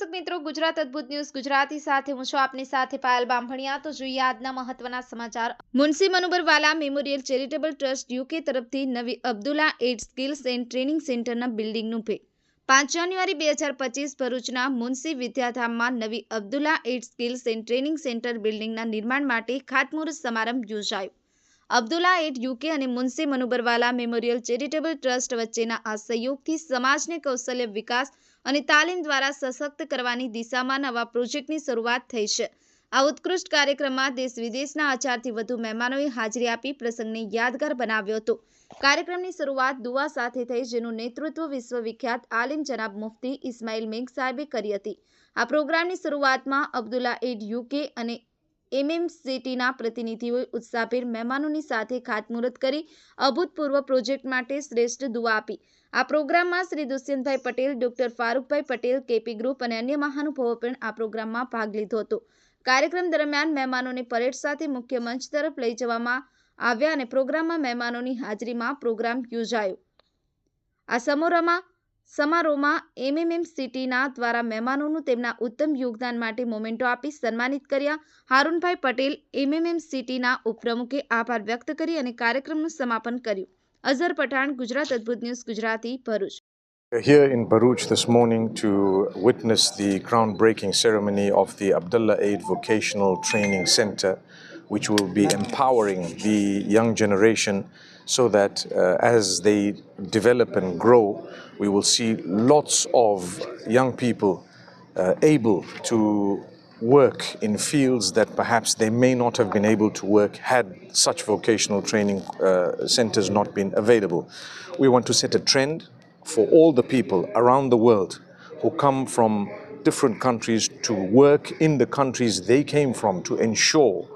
દર્શક મિત્રો ગુજરાત અદ્ભુત ન્યૂઝ ગુજરાતી સાથે હું છું આપની સાથે પાયલ બાંભણિયા તો જોઈએ આજના મહત્વના સમાચાર Munshi Manubarwala memorial charitable trust UK તરફથી નવી Abdulla add skills and training સેન્ટરના બિલ્ડિંગનું ભે પાંચ જાન્યુઆરી બે હજાર પચીસ ભરૂચના મુનસી વિદ્યાધામમાં નવી Abdulla add skills and training centre બિલ્ડિંગના નિર્માણ માટે ખાતમુહૂર્ત સમારંભ યોજાયો અબ્દુલા એટ યુકે અને Munshi Manubarwala memorial charitable trust વચ્ચેના આ સહયોગથી સમાજને કૌશલ્ય વિકાસ અને તાલીમ દ્વારા સશક્ત કરવાની દિશામાં નવા પ્રોજેક્ટની શરૂઆત થઈ છે આ ઉત્કૃષ્ટ કાર્યક્રમમાં દેશ વિદેશના હજારથી વધુ મહેમાનોએ હાજરી આપી પ્રસંગને યાદગાર બનાવ્યો હતો કાર્યક્રમની શરૂઆત દુઆ સાથે થઈ જેનું નેતૃત્વ વિશ્વવિખ્યાત આલિમ જનાબ મુફ્તી ઇસ્માઇલ મેઘ સાહેબે કરી હતી આ પ્રોગ્રામની શરૂઆતમાં અબ્દુલ્લા એડ યુકે અને એમએમસીટીના પ્રતિનિધિઓએ ઉત્સાહભેર મહેમાનોની સાથે ખાતમુહૂર્ત કરી અભૂતપૂર્વ પ્રોજેક્ટ માટે શ્રેષ્ઠ દુઆ આપી આ પ્રોગ્રામમાં Shri Dushyantbhai Patel doctor Farukbhai Patel KP group અને અન્ય મહાનુભાવો પણ આ પ્રોગ્રામમાં ભાગ લીધો હતો કાર્યક્રમ દરમિયાન મહેમાનોને પરેડ સાથે મુખ્ય મંચ તરફ લઈ જવામાં આવ્યા અને પ્રોગ્રામમાં મહેમાનોની હાજરીમાં પ્રોગ્રામ યોજાયો આ સમોરામાં સમારોહમાં એમએમએમ સિટીના દ્વારા મહેમાનોનું તેમના ઉત્તમ યોગદાન માટે મોમેન્ટો આપી સન્માનિત કર્યા હારૂનભાઈ પટેલ એમએમએમ સિટીના ઉપપ્રમુખે આભાર વ્યક્ત કરી અને કાર્યક્રમનું સમાપન કર્યું અઝર પઠાણ ગુજરાત અદભુત news Gujarati Bharuch Here in Baruch this morning to witness the groundbreaking ceremony of the Abdullah Aid Vocational Training Center, which will be empowering the young generation so that uh, as they develop and grow, we will see lots of young people uh, able to work in fields that perhaps they may not have been able to work had such vocational training uh, centers not been available. We want to set a trend for all the people around the world who come from different countries to work in the countries they came from to ensure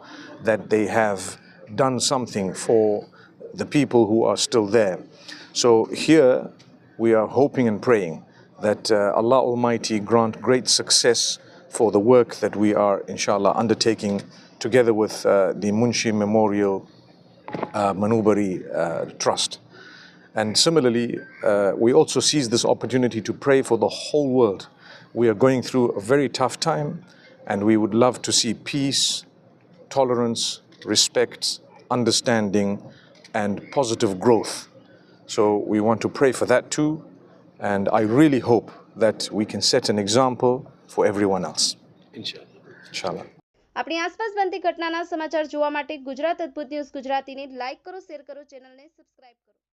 that they have done something for the people who are still there. So here we are hoping and praying that uh, Allah Almighty grant great success for the work that we are inshallah undertaking together with uh, the Munshi Memorial uh, Manubari uh, Trust. And similarly, uh, we also seize this opportunity to pray for the whole world. We are going through a very tough time and we would love to see peace, tolerance, respect, understanding, and positive growth. So we want to pray for that too. And I really hope that we can set an example for everyone else. Inshallah. Inshallah. આપણી આસપાસ બનતી ઘટનાના સમાચાર જોવા માટે ગુજરાત અદ્ભુત news ગુજરાતીને like કરો શેર કરો ચેનલને સબસ્ક્રાઇબ કરો